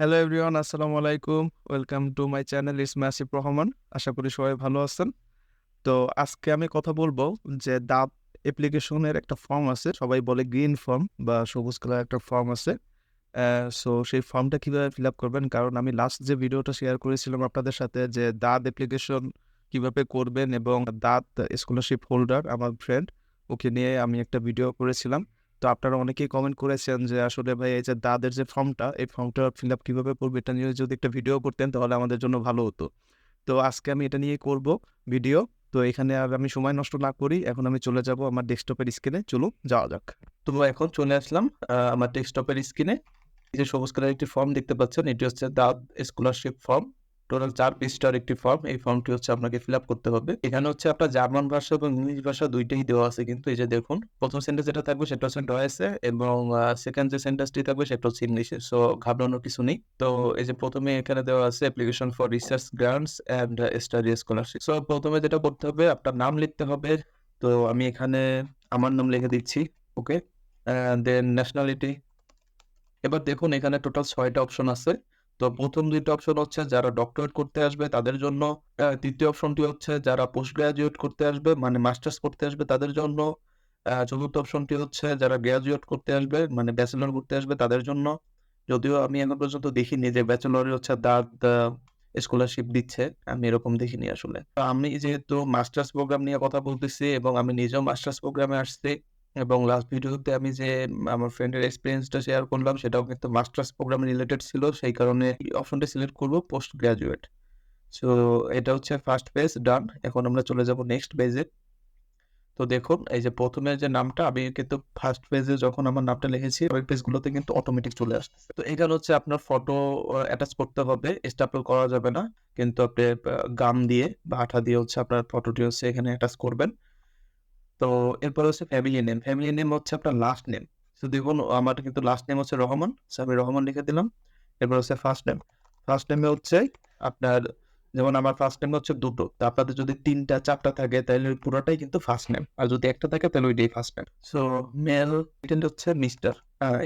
Hello everyone আসসালামু আলাইকুম welcome to my channel is Masif Rahman আশা করি সবাই ভালো আছেন। তো আজকে আমি কথা বলব যে দাঁত অ্যাপ্লিকেশনের একটা ফর্ম আছে। সবাই বলে গ্রিন ফর্ম বা সবুজ কালার একটা ফর্ম আছে। সো সেই ফর্মটা কীভাবে ফিল আপ করবেন? কারণ আমি লাস্ট যে ভিডিওটা শেয়ার করেছিলাম আপনাদের সাথে যে দাঁত অ্যাপ্লিকেশন কীভাবে করবেন এবং দাঁত স্কলারশিপ হোল্ডার আমার ফ্রেন্ড ওকে নিয়ে আমি একটা ভিডিও করেছিলাম। তো আপনারা অনেকেই কমেন্ট করেছেন যে আসলে ভাই এই যে দাদের যে ফর্মটা এই ফর্মটা ফিল আপ কীভাবে করব এটা নিয়ে যদি একটা ভিডিও করতেন তাহলে আমাদের জন্য ভালো হতো। তো আজকে আমি এটা নিয়ে করব ভিডিও তো এখানে আর আমি সময় নষ্ট না করি, এখন আমি চলে যাব আমার ডেস্কটপের স্ক্রিনে চলুন যাওয়া যাক। তো এখন চলে আসলাম আমার ডেস্কটপের স্ক্রিনে এই যে সবুজ কালার একটি ফর্ম দেখতে পাচ্ছেন, এটি হচ্ছে দাদ স্কলারশিপ ফর্ম টোটাল চার পৃষ্ঠার একটি ফর্ম এই ফর্মটি হচ্ছে আপনাকে ফিল আপ করতে হবে। এখানে হচ্ছে আপনার জার্মান ভাষা এবং ইংলিশ ভাষা দুইটাই দেওয়া আছে কিন্তু এই যে দেখুন, প্রথম সেন্টেন্স যেটা থাকবে সেটা হচ্ছে ডয়েসে এবং সেকেন্ড যে সেন্টেন্সটি থাকবে সেটা হচ্ছে ইংলিশে সো ঘাবড়ানোর কিছু নেই। তো এই যে প্রথমে এখানে দেওয়া আছে application for research grants and study scholarship so প্রথমে যেটা করতে হবে, আপনার নাম লিখতে হবে। তো আমি এখানে আমার নাম লিখে দিচ্ছি ওকে দেন ন্যাশনালিটি এবার দেখুন এখানে টোটাল ছয়টা অপশন আছে। তো প্রথম দুইটা অপশন হচ্ছে যারা ডক্টরেট করতে আসবে তাদের জন্য তৃতীয় অপশনটি হচ্ছে যারা পোস্ট গ্রাজুয়েট করতে আসবে মানে মাস্টার্স করতে আসবে তাদের জন্য চতুর্থ অপশনটি হচ্ছে যারা গ্রাজুয়েট করতে আসবে মানে ব্যাচেলর করতে আসবে তাদের জন্য। যদিও আমি এখন পর্যন্ত দেখিনি যে ব্যাচেলরে হচ্ছে দাঁত স্কলারশিপ দিচ্ছে, আমি এরকম দেখিনি আসলে। আমি যেহেতু মাস্টার্স প্রোগ্রাম নিয়ে কথা বলতেছি এবং আমি নিজেও মাস্টার্স প্রোগ্রামে আসছি এবং লাস্ট ভিডিওতে আমি যে আমার ফ্রেন্ডের এক্সপিরিয়েন্সটা শেয়ার করলাম, সেটাও কিন্তু মাস্টার্স প্রোগ্রাম রিলেটেড ছিল, সেই কারণে অপশনটা সিলেক্ট করব পোস্ট গ্রাজুয়েট সো এটা হচ্ছে ফার্স্ট পেজ ডান এখন আমরা চলে যাব নেক্সট পেজে তো দেখুন, এই যে প্রথমে যে নামটা, আমি কিন্তু ফার্স্ট পেজে যখন আমার নামটা লিখেছি ওই পেজগুলোতে কিন্তু অটোমেটিক চলে আসছে তো এখানে হচ্ছে আপনার ফটো অ্যাটাচ করতে হবে স্টাপল করা যাবে না। কিন্তু আপনি গাম দিয়ে বা আঠা দিয়ে হচ্ছে আপনার ফটোটি হচ্ছে এখানে অ্যাটাচ করবেন। তো এরপর হচ্ছে ফ্যামিলি নেম ফ্যামিলি নেম হচ্ছে আপনার লাস্ট নেম তো দেখুন আমার কিন্তু লাস্ট নেম হচ্ছে রহমান So, আমি রহমান লিখে দিলাম। এরপর হচ্ছে ফার্স্ট নেম ফার্স্ট নেমে হচ্ছে আপনার যেমন আমার ফার্স্ট নেম হচ্ছে দুটো। তো আপনাদের যদি তিনটা চারটা থাকে তাহলে পুরোটাই কিন্তু ফার্স্ট নেম আর যদি একটা থাকে তাহলে ওইটাই ফার্স্ট নেম সো মেল এটা হচ্ছে মিস্টার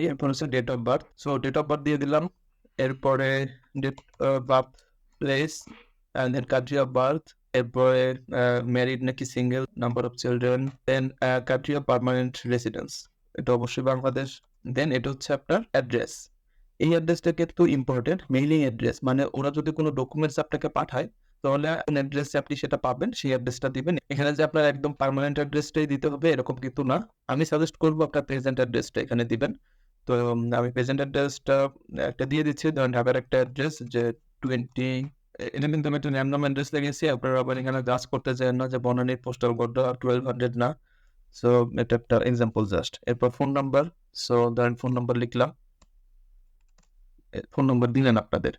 এরপর হচ্ছে date of birth so date of birth দিয়ে দিলাম। এরপরে date birth place and then country of birth এরপরে ম্যারিড নাকি single number of children then country of permanent residence এটা অবশ্যই বাংলাদেশ। দেন এটা হচ্ছে আপনার অ্যাড্রেস এই অ্যাড্রেসটা কিন্তু ইম্পর্টেন্ট মেইলিং অ্যাড্রেস মানে ওরা যদি কোনো ডকুমেন্টস আপনাকে পাঠায়, তাহলে অ্যাড্রেসে আপনি সেটা পাবেন, সেই অ্যাড্রেসটা দিবেন। এখানে যে আপনার একদম পার্মানেন্ট অ্যাড্রেসটাই দিতে হবে, এরকম কিন্তু না। আমি সাজেস্ট করব আপনার প্রেজেন্ট অ্যাড্রেসটা এখানে দিবেন। তো আমি প্রেজেন্ট অ্যাড্রেসটা একটা দিয়ে দিচ্ছি। ধরেন ঢাকার একটা অ্যাড্রেস যে টোয়েন্টি এটা কিন্তু আমি একটা র্যান্ডম অ্যাড্রেস লিখেছি আপনারা আবার এখানে জাজ করতে চান না, যে বনানীর পোস্টাল কোড টুয়েলভ হান্ড্রেড না। সো এটা একটা এক্সাম্পল জাস্ট এরপর ফোন নাম্বার সো ধরেন ফোন নাম্বার লিখলাম। ফোন নাম্বার দিলেন আপনাদের।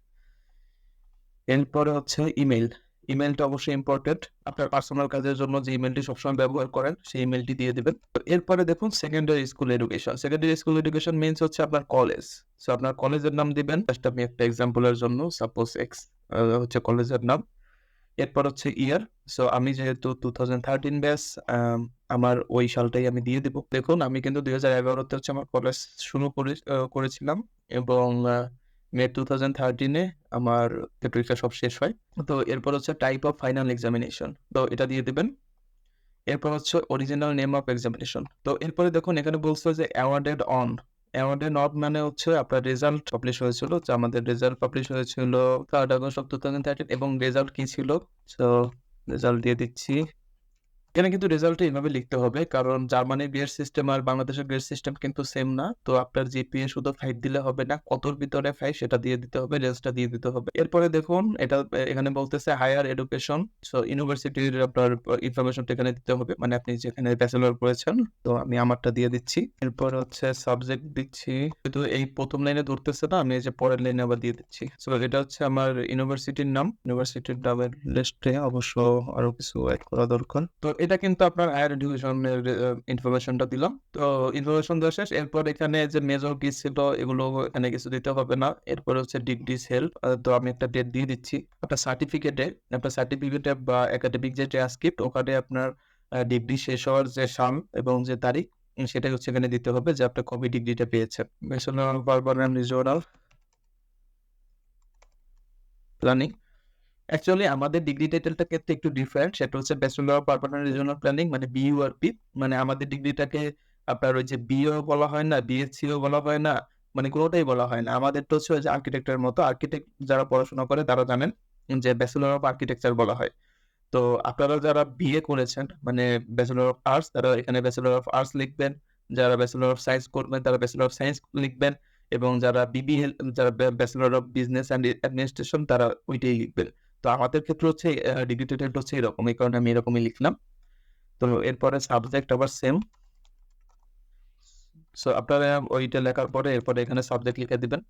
এরপরে হচ্ছে ইমেল ইমেলটা অবশ্যই ইম্পর্টেন্ট আপনার পার্সোনাল কাজের জন্য যে ইমেলটি সবসময় ব্যবহার করেন, সেই ইমেলটি দিয়ে দিবেন। তো এরপরে দেখুন secondary school education secondary school education means হচ্ছে আপনার কলেজ সো আপনার কলেজের নাম দিবেন। জাস্ট আমি একটা এক্সাম্পলের জন্য সাপোজ এক্স হচ্ছে কলেজের নাম। এরপর হচ্ছে ইয়ার সো আমি যেহেতু টু থাউজেন্ড থার্টিন আমার ওই সালটাই আমি দিয়ে দিব। দেখুন, আমি কিন্তু দুই হাজার এগারোতে হচ্ছে আমার কলেজ শুরু করেছিলাম এবং মে টু থাউজেন্ড থার্টিনে আমার পরীক্ষা সব শেষ হয়। তো, এরপর হচ্ছে টাইপ অফ ফাইনাল এক্সামিনেশন তো, এটা দিয়ে দিবেন। এরপর হচ্ছে অরিজিনাল নেম অফ এক্সামিনেশন তো, এরপরে দেখুন, এখানে বলছে যে অ্যাওয়ার্ডেড অন অ্যাওয়ার্ডেড নব মানে হচ্ছে আপনার রেজাল্ট পাবলিশ হয়েছিল। যে আমাদের রেজাল্ট পাবলিশ হয়েছিল third August of two thousand thirteen এবং রেজাল্ট কি ছিল? সো রেজাল্ট দিয়ে দিচ্ছি। এখানে কিন্তু রেজাল্টটা এইভাবে লিখতে হবে, কারণ জার্মানির গ্রেড সিস্টেম আর বাংলাদেশের গ্রেড সিস্টেম কিন্তু সেম না। তো আপনার জিপিএ শুধু ফাইভ দিলে হবে না, কতর ভিতরে ফাইভ সেটা দিয়ে দিতে হবে রেঞ্জটা দিয়ে দিতে হবে। এরপরে দেখুন, এটা, এখানে বলতেছে হায়ার এডুকেশন সো ইউনিভার্সিটির আপনার ইনফরমেশনটা এখানে দিতে হবে। মানে আপনি যেখানে ব্যাচেলর করেছেন তো আমি আমারটা দিয়ে দিচ্ছি। এরপর হচ্ছে সাবজেক্ট দিচ্ছি কিন্তু এই প্রথম লাইনে ধরতেছে না, আমি এই যে পরের লাইনে আবার দিয়ে দিচ্ছি। সো এটা হচ্ছে আমার ইউনিভার্সিটির নাম। ইউনিভার্সিটির নামের লিস্টে অবশ্য আরও কিছু অ্যাড করা দরকার। তো এটা কিন্তু আপনার হায়ার এডুকেশনের ইনফরমেশনটা দিলাম তো ইনফরমেশন দেওয়া শেষ। এরপর এখানে যে মেজর কি ছিল, এগুলো এখানে কিছু দিতে হবে না। এরপর হচ্ছে ডিগ্রি সেল তো আমি একটা ডেট দিয়ে দিচ্ছি। আপনার সার্টিফিকেটে আপনার সার্টিফিকেটে বা একাডেমিক যে ট্রান্সক্রিপ্ট ওখানে আপনার ডিগ্রি শেষ হওয়ার যে সাল এবং যে তারিখ সেটা হচ্ছে এখানে দিতে হবে যে আপনি কবে ডিগ্রিটা পেয়েছেন। অফ বারবার রিজনাল প্ল্যানিং অ্যাকচুয়ালি আমাদের ডিগ্রি টাইটেলটা ক্ষেত্রে একটু ডিফারেন্ট সেটা হচ্ছে bachelor of urban regional planning মানে বিইউআরপি মানে আমাদের ডিগ্রিটাকে আপনার ওই যে বিও বলা হয় না বিএসসিও বলা হয় না মানে কোনোটাই বলা হয় না। আমাদের তো হচ্ছে ওই যে আর্কিটেক্টের মতো। আর্কিটেক্ট যারা পড়াশোনা করে, তারা জানেন যে ব্যাচেলর অফ আর্কিটেকচার বলা হয়। তো আপনারা যারা বিএ করেছেন মানে ব্যাচেলর অফ আর্টস তারা এখানে ব্যাচেলর অফ আর্টস লিখবেন। যারা ব্যাচেলর অফ সায়েন্স করবেন, তারা ব্যাচেলর অফ সায়েন্স লিখবেন। এবং যারা বিবি যারা bachelor of business and administration তারা ওইটাই লিখবেন। তো আমাদের ক্ষেত্রে হচ্ছে ডিগ্রি টাইটেলটা হচ্ছে এরকম। এই কারণে আমি এরকমই লিখলাম। তো এরপরে সাবজেক্ট আবার সেম সো আপনারা ওইটা লেখার পরে এরপরে এখানে সাবজেক্ট লিখে দিবেন।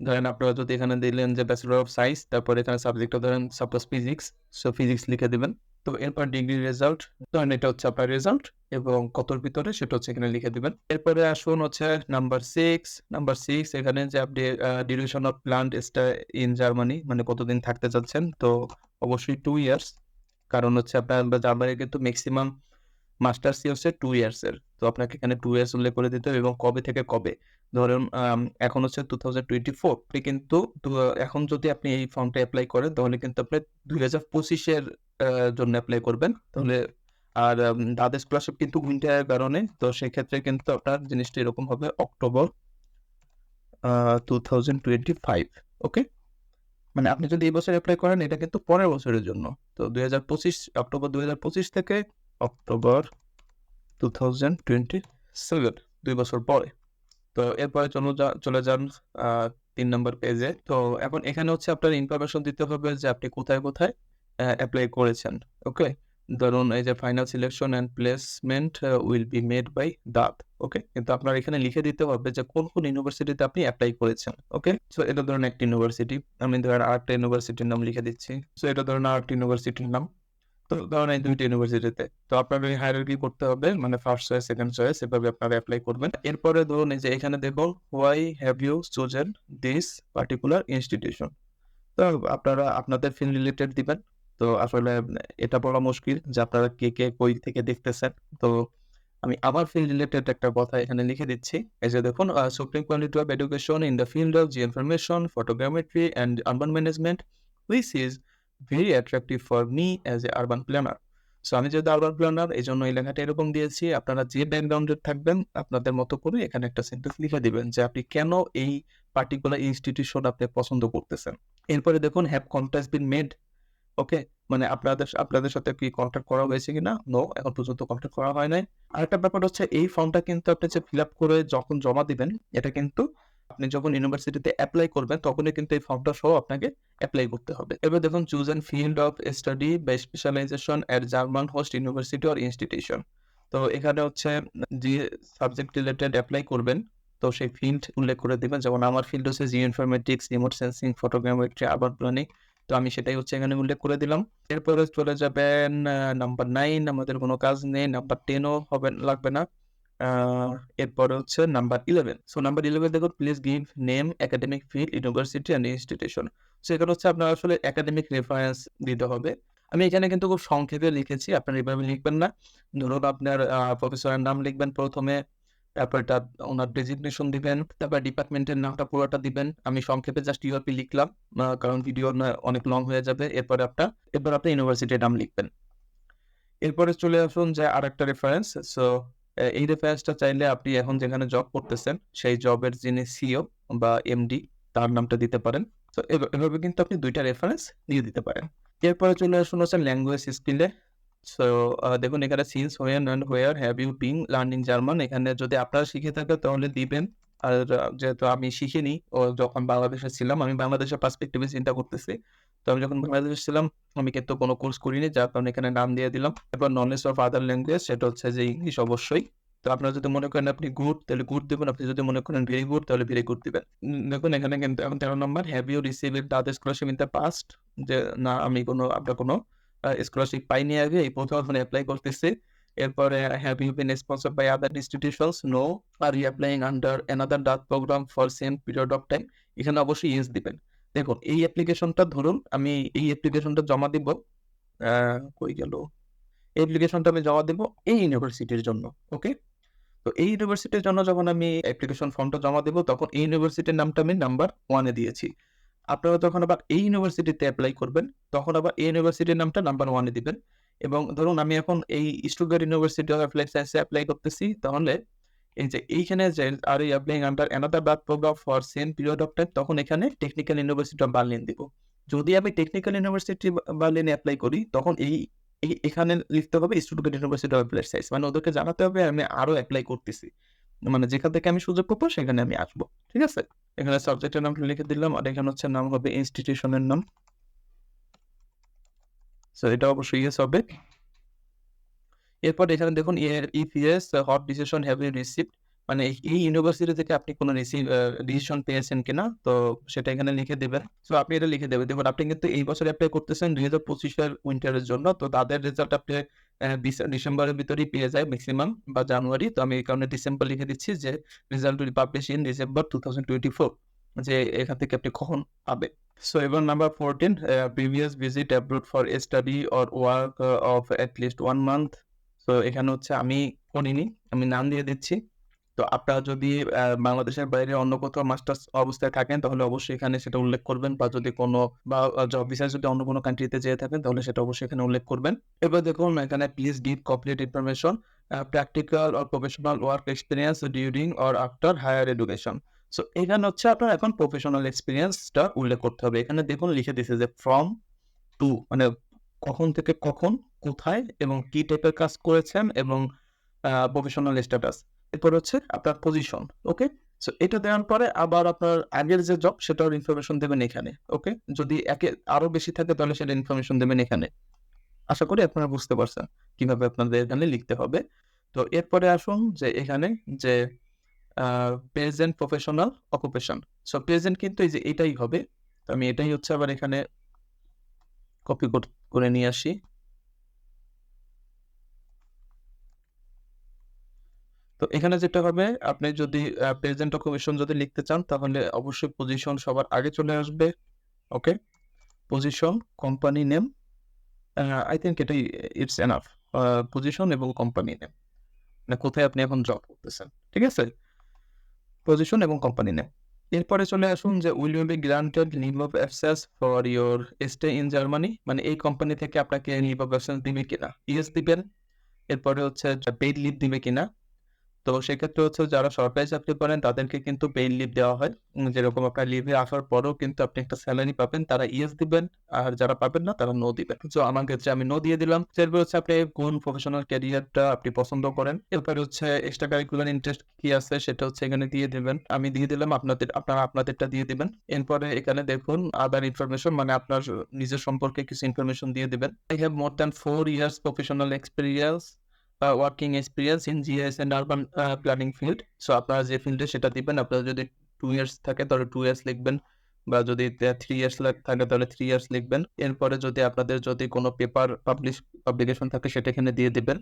ধরেন আপনারা যদি এখানে দিলেন যে ব্যাচেলর অফ সায়েন্স তারপরে এখানে সাবজেক্টটা ধরেন সাপোজ ফিজিক্স সো ফিজিক্স লিখে দিবেন। তো এরপর ডিগ্রি রেজাল্ট ধরেন এটা হচ্ছে আপনার রেজাল্ট এবং কতর ভিতরে সেটা হচ্ছে এখানে লিখে দিবেন। এরপরে আসুন হচ্ছে নাম্বার সিক্স নাম্বার সিক্স এখানে যে আপনি duration of plant in Germany মানে কতদিন থাকতে চাচ্ছেন তো অবশ্যই টু ইয়ার্স কারণ হচ্ছে আপনার জার্মানি কিন্তু ম্যাক্সিমাম মাস্টার্সই হচ্ছে টু ইয়ার্সের তো আপনাকে এখানে টু ইয়ার্স উল্লেখ করে দিতে হবে এবং কবে থেকে কবে। ধরুন এখন হচ্ছে টু থাউজেন্ড টোয়েন্টি ফোর কিন্তু এখন যদি আপনি এই ফর্মটা অ্যাপ্লাই করেন, তাহলে কিন্তু আপনি দুই হাজার পঁচিশের জন্য অ্যাপ্লাই করবেন। তাহলে আর দাদ স্কলারশিপ কিন্তু উইন্টারের কারণে তো সেক্ষেত্রে কিন্তু আপনার জিনিসটা এরকম হবে October two thousand twenty five okay মানে আপনি যদি এই বছর অ্যাপ্লাই করেন এটা কিন্তু পরের বছরের জন্য। তো দুই হাজার পঁচিশ অক্টোবর দুই হাজার পঁচিশ থেকে October two thousand twenty seven দুই বছর পরে। তো এরপরে চলে যা চলে যান তিন নম্বর পেজে তো এখন এখানে হচ্ছে আপনার ইনফরমেশন দিতে হবে যে আপনি কোথায় কোথায়? অ্যাপ্লাই করেছেন। ওকে ধরুন এই যে final selection and placement will be made by DAAD okay কিন্তু আপনার এখানে লিখে দিতে হবে যে কোন কোন ইউনিভার্সিটিতে আপনি অ্যাপ্লাই করেছেন। ওকে সো এটা ধরুন একটি ইউনিভার্সিটি আমি ধরেন আরেকটা ইউনিভার্সিটির নাম লিখে দিচ্ছি। সো এটা ধরুন আরেকটা ইউনিভার্সিটির নাম। তো ধরুন এই দুইটা ইউনিভার্সিটিতে তো আপনার ওই হায়ারার্কি করতে হবে মানে ফার্স্ট চয়েস সেকেন্ড চয়েস এভাবে আপনারা অ্যাপ্লাই করবেন। এরপরে ধরুন এই যে এখানে দেখুন why have you chosen this particular institution তো আপনারা আপনাদের ফিল্ড রিলেটেড দিবেন। তো আসলে এটা বলা মুশকিল যে আপনারা কে কে কই থেকে দেখতেছেন। তো আমি আমার ফিল্ড রিলেটেড একটা কথা এখানে লিখে দিচ্ছি। এই যে দেখুন supreme quality of education in the field of geo information photogrammetry and urban management which is very attractive for me as a urban planner so আমি যেহেতু আরবান প্ল্যানার এই জন্য এই লেখাটা এরকম দিয়েছি। আপনারা যে ব্যাকগ্রাউন্ডের থাকবেন, আপনাদের মতো করে এখানে একটা সেন্টেন্স লিখে দিবেন যে আপনি কেন এই পার্টিকুলার ইনস্টিটিউশন আপনি পছন্দ করতেছেন। এরপরে দেখুন have contact been made okay মানে আপনাদের আপনাদের সাথে কি কন্ট্যাক্ট করা হয়েছে কিনা? নো এখন পর্যন্ত কন্ট্যাক্ট করা হয় নাই। আরেকটা ব্যাপার হচ্ছে, এই ফর্মটা কিন্তু আপনি যে ফিল আপ করে যখন জমা দিবেন, এটা কিন্তু আপনি যখন ইউনিভার্সিটিতে অ্যাপ্লাই করবেন, তখনই কিন্তু এই ফর্মটা সহ আপনাকে অ্যাপ্লাই করতে হবে। এবার দেখুন choose and field of study বা specialisation at German host university or institution তো এখানে হচ্ছে, যে সাবজেক্ট রিলেটেড অ্যাপ্লাই করবেন, তো সেই ফিল্ড উল্লেখ করে দেবেন। যেমন আমার ফিল্ড হচ্ছে geo informatics remote sensing photogrammetry urban planning তো আমি সেটাই হচ্ছে এখানে উল্লেখ করে দিলাম। এরপরে চলে যাবেন নাম্বার নাইন আমাদের কোনো কাজ নেই নাম্বার টেনও হবে, লাগবে না। এরপরে হচ্ছে number eleven so number eleven দেখুন please give name academic field university and institution so এখানে হচ্ছে আপনার আসলে একাডেমিক রেফারেন্স দিতে হবে। আমি এখানে কিন্তু খুব সংক্ষেপে লিখেছি, আপনার এভাবে লিখবেন না। ধরুন আপনার প্রফেসরের নাম লিখবেন প্রথমে। ওনার ডেজিগনেশন দিবেন, তারপর ডিপার্টমেন্টের নামটা পুরোটা দিবেন। আমি সংক্ষেপে জাস্ট ইউআরপি লিখলাম কারণ ভিডিও অনেক লং হয়ে যাবে। এরপরে আপনার এরপর আপনি ইউনিভার্সিটির নাম লিখবেন। এরপরে চলে আসুন যে আর একটা রেফারেন্স সো এই রেফারেন্সটা চাইলে আপনি এখন যেখানে জব করতেছেন, সেই জবের যিনি সিও বা এমডি তার নামটা দিতে পারেন। তো এভাবে কিন্তু আপনি দুইটা রেফারেন্স দিয়ে দিতে পারেন। এরপরে চলে আসুন হচ্ছে ল্যাঙ্গুয়েজ স্কিলে সো দেখুন, এখানে since where and where have you being learning German এখানে যদি আপনারা শিখে থাকে তাহলে দিবেন। আর যেহেতু আমি শিখিনি, ও যখন বাংলাদেশে ছিলাম, আমি বাংলাদেশের পার্সপেক্টিভে চিন্তা করতেছি। তো আমি যখন বাংলাদেশে ছিলাম, আমি কিন্তু কোনো কোর্স করিনি, যার কারণে এখানে নাম দিয়ে দিলাম। এরপর নলেজ অফ আদার ল্যাঙ্গুয়েজ সেটা হচ্ছে যে ইংলিশ অবশ্যই। তো আপনারা যদি মনে করেন আপনি গুড তাহলে গুড দেবেন। আপনি যদি মনে করেন ভেরি গুড তাহলে ভেরি গুড দিবেন। দেখুন, এখানে কিন্তু এখন তেরো নম্বর have you receive it DAAD scholarship in the past যে, না, আমি কোনো আপনার কোনো স্কলারশিপ পাইনি আগে এই প্রথম এখন অ্যাপ্লাই করতেছি। এরপরে have you been sponsor by other institutions no are you applying under another DAAD programme for same period of time এখানে অবশ্যই ইয়েস দিবেন। দেখুন, এই অ্যাপ্লিকেশনটা ধরুন, আমি এই অ্যাপ্লিকেশনটা জমা দিব কই গেল? এই অ্যাপ্লিকেশনটা আমি জমা দেব এই ইউনিভার্সিটির জন্য ওকে তো এই ইউনিভার্সিটির জন্য যখন আমি অ্যাপ্লিকেশন ফর্মটা জমা দেবো, তখন এই ইউনিভার্সিটির নামটা আমি নাম্বার ওয়ানে দিয়েছি। আপনারা যখন আবার এই ইউনিভার্সিটিতে এপ্লাই করবেন, তখন আবার এই ইউনিভার্সিটির নামটা নাম্বার 1 এ দিবেন। এবং ধরুন আমি এখন এই Stuttgart university of applied science A apply করতেছি। তাহলে এই যে এইখানে যে are you applying under another back programme for same period of time তখন এখানে টেকনিক্যাল ইউনিভার্সিটি অফ বার্লিন দিব। যদি আমি টেকনিক্যাল ইউনিভার্সিটি বার্লিনে এপ্লাই করি তখন এই এই এখানে লিখতে হবে Stuttgart university of applied science মানে ওদেরকে জানাতে হবে আমি আরও এপ্লাই করতেছি। মানে যেখান থেকে আমি সুযোগ পাবো, সেখানে আমি আসব। ঠিক আছে? এখানে সাবজেক্টের নামটা লিখে দিলাম, আর এখানে হচ্ছে নাম হবে ইনস্টিটিউশনের নাম। এটা অবশ্যই ইয়েস হবে। এরপর এখানে দেখুন yes what decision have you received মানে এই ইউনিভার্সিটি থেকে আপনি কোনো রিসিভ ডিসিশন পেয়েছেন কিনা? তো সেটা এখানে লিখে দেবেন সো আপনি এটা লিখে দেবেন। দেখুন, আপনি কিন্তু এই বছর অ্যাপ্লাই করতেছেন ২০২৫ এর উইন্টারের জন্য। তো তাদের রেজাল্ট আপনি ডিসেম্বরের ভিতরেই পেয়ে যায় মেক্সিমাম বা জানুয়ারি। তো আমি এই কারণে ডিসেম্বর লিখে দিচ্ছি যে result will publish in December 2024 যে এখান থেকে আপনি কখন পাবেন। সো এবার number fourteen previous visit abroad for study or work of at least one month. So এখানে হচ্ছে আমি করিনি। আমি নাম দিয়ে দিচ্ছি। তো আপনারা যদি বাংলাদেশের বাইরে অন্য কোথাও মাস্টার্স অবস্থায় থাকেন তাহলে অবশ্যই এখানে সেটা উল্লেখ করবেন বা যদি কোনো বা জব ভিসায় যদি অন্য কোনো কান্ট্রিতে যেয়ে থাকেন তাহলে সেটা অবশ্যই এখানে উল্লেখ করবেন। এবার দেখুন এখানে please give complete information practical or professional work experience during or after higher education. So এখানে হচ্ছে আপনার এখন প্রফেশনাল এক্সপেরিয়েন্সটা উল্লেখ করতে হবে। এখানে দেখুন লিখে দিছে যে ফ্রম টু মানে কখন থেকে কখন, কোথায় এবং কি টাইপের কাজ করেছেন এবং প্রফেশনাল স্ট্যাটাস। এরপর হচ্ছে আপনার পজিশন। ওকে? সো এটা দেওয়ার পরে আবার আপনার আগের যে জব সেটার ইনফরমেশন দেবেন এখানে। ওকে? যদি একে আরও বেশি থাকে, তাহলে সেটা ইনফরমেশন দেবেন এখানে। আশা করি আপনারা বুঝতে পারছেন কীভাবে আপনাদের এখানে লিখতে হবে। তো, এরপরে আসুন যে এখানে যে present professional occupation. So present কিন্তু এই যে এটাই হবে। তো, আমি এটাই হচ্ছে আবার এখানে কপি করে নিয়ে আসি। তো এখানে যেটা হবে আপনি যদি প্রেজেন্ট অকুপেশন যদি লিখতে চান তাহলে অবশ্যই পজিশন সবার আগে চলে আসবে। Okay? Position, company name I think এটাই ইটস এনাফ। পজিশন এবং কোম্পানি নেম। মানে কোথায় আপনি এখন জব করতেছেন। ঠিক আছে? পজিশন এবং কোম্পানি নেম। এরপরে চলে আসুন যে will be granted leave of absence for your stay in Germany মানে এই কোম্পানি থেকে আপনাকে লিভ অফ অ্যাবসেন্স দিবে কিনা? ইয়েস দিবেন। এরপরে হচ্ছে পেইড লিভ দিবে কিনা? তো সেক্ষেত্রে হচ্ছে যারা সরকারি চাকরি করেন, তাদেরকে কিন্তু পেইড লিভ দেওয়া হয়। যেরকম আপনার লিভে আসার পরেও কিন্তু আপনি একটা সেলারি পাবেন। তারা ইয়েস দিবেন। আর যারা পাবেন না, তারা নো দিবেন। সো আমার ক্ষেত্রে আমি নো দিয়ে দিলাম। এরপর হচ্ছে আপনি কোন প্রফেশনাল ক্যারিয়ারটা আপনি পছন্দ করেন। এরপরে হচ্ছে এক্সট্রা কারিকুলার ইন্টারেস্ট কি আছে, সেটা হচ্ছে এখানে দিয়ে দিবেন। আমি দিয়ে দিলাম আপনাদের, আপনারা আপনাদেরটা দিয়ে দিবেন। এরপরে এখানে দেখুন আদার ইনফরমেশন মানে আপনার নিজের সম্পর্কে কিছু ইনফরমেশন দিয়ে দিবেন। I have more than 4 years professional experience uh working experience in GS and urban planning field. So আপনারা যে ফিল্ডে সেটা দিবেন। আপনারা যদি টু ইয়ার্স থাকে, তাহলে টু ইয়ার্স লিখবেন। বা যদি থ্রি ইয়ার্স থাকে, তাহলে থ্রি ইয়ার্স লিখবেন। এরপরে যদি আপনাদের যদি কোনো পেপার পাবলিশ পাবলিকেশন থাকে, সেটা এখানে দিয়ে দিবেন।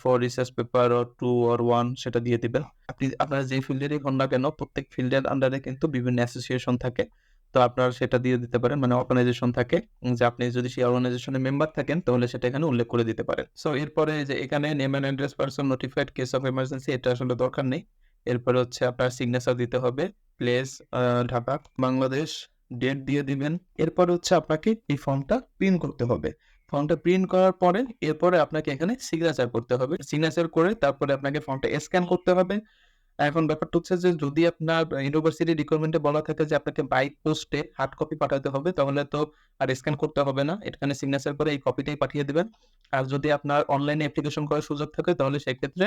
For research paper or two or one সেটা দিয়ে দিবেন। আপনি, আপনারা যে ফিল্ডেরই হন না কেন, প্রত্যেক ফিল্ডের আন্ডারে কিন্তু বিভিন্ন অ্যাসোসিয়েশন থাকে। তো আপনারা সেটা দিয়ে দিতে পারেন। মানে অর্গানাইজেশন থাকে। যে আপনি যদি সেই অর্গানাইজেশনের মেম্বার থাকেন তাহলে সেটা এখানে উল্লেখ করে দিতে পারেন। সো এরপরে যে এখানে name and address person notified case of emergency এটা আসলে দরকার নেই। এরপরে হচ্ছে আপনার সিগনেচার দিতে হবে। প্লেস ঢাকা, বাংলাদেশ, ডেট দিয়ে দিবেন। এরপরে হচ্ছে আপনাকে এই ফর্মটা প্রিন্ট করতে হবে। ফর্মটা প্রিন্ট করার পরে এরপরে আপনাকে এখানে সিগনেচার করতে হবে। সিগনেচার করে তারপরে আপনাকে ফর্মটা স্ক্যান করতে হবে। এখন ব্যাপারটা হচ্ছে যে, যদি আপনার ইউনিভার্সিটি রিকোয়ারমেন্টে বলা থাকে যে, আপনাকে বাই পোস্টে হার্ড কপি পাঠাতে হবে, তাহলে তো আর স্ক্যান করতে হবে না। এখানে সিগনেচার করে এই কপিটাই পাঠিয়ে দেবেন আর যদি আপনার অনলাইনে অ্যাপ্লিকেশন করার সুযোগ থাকে, তাহলে সেক্ষেত্রে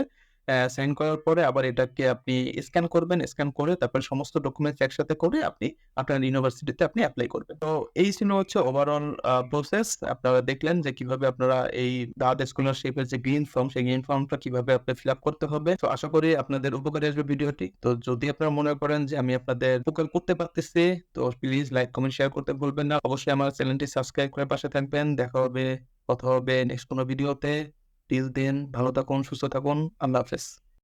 সাইন করার পরে আবার এটাকে আপনি স্ক্যান করবেন। স্ক্যান করে তারপরে সমস্ত ডকুমেন্টস একসাথে করে আপনি আপনার ইউনিভার্সিটিতে আপনি অ্যাপ্লাই করবেন। তো এই ছিল হচ্ছে ওভারঅল প্রসেস। আপনারা দেখলেন যে কীভাবে আপনারা এই দাদ স্কলারশিপের যে গ্রিন ফর্ম সেই গ্রিন ফর্মটা কীভাবে আপনি ফিল আপ করতে হবে। তো আশা করি আপনাদের উপকারে আসবে ভিডিওটি। তো যদি আপনারা মনে করেন যে আমি আপনাদের উপকার করতে পারতেছি তো প্লিজ লাইক, কমেন্ট, শেয়ার করতে ভুলবেন না। অবশ্যই আমার চ্যানেলটি সাবস্ক্রাইব করে পাশে থাকবেন। দেখা হবে, কথা হবে নেক্সট কোনো ভিডিওতে। টিল দেন ভালো থাকুন, সুস্থ থাকুন। আল্লাহ হাফেজ।